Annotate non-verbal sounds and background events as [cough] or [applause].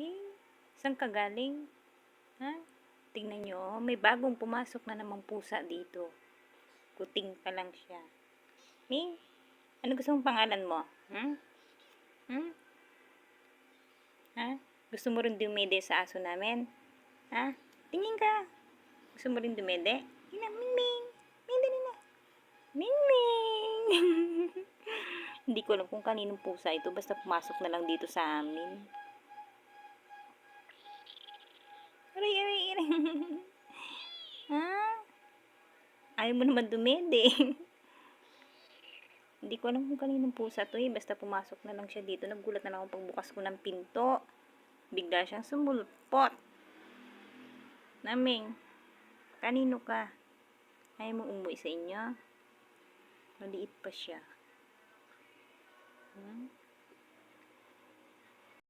Ming, saan ka galing? Ha? Tingnan nyo, oh, may bagong pumasok na namang pusa dito. Kuting pa lang siya. Ming, ano gusto mong pangalan mo? Hmm? Hmm? Ha? Gusto mo rin dumede sa aso namin? Ha? Tingin ka. Gusto mo rin dumede? Ina, Ming Ming. Ming, dali na. Ming Ming. [laughs] Hindi ko alam kung kaninong pusa ito. Basta pumasok na lang dito sa amin. Ha? [laughs] Ayaw mo naman dumede. [laughs] Hindi ko alam kung kaninong pusa to eh. Basta pumasok na lang siya dito. Nagulat na lang ako pagbukas ko ng pinto. Bigla siyang sumulpot. Naming, kanino ka? Ayaw mo umuwi sa inyo? Maliit pa siya. Hmm?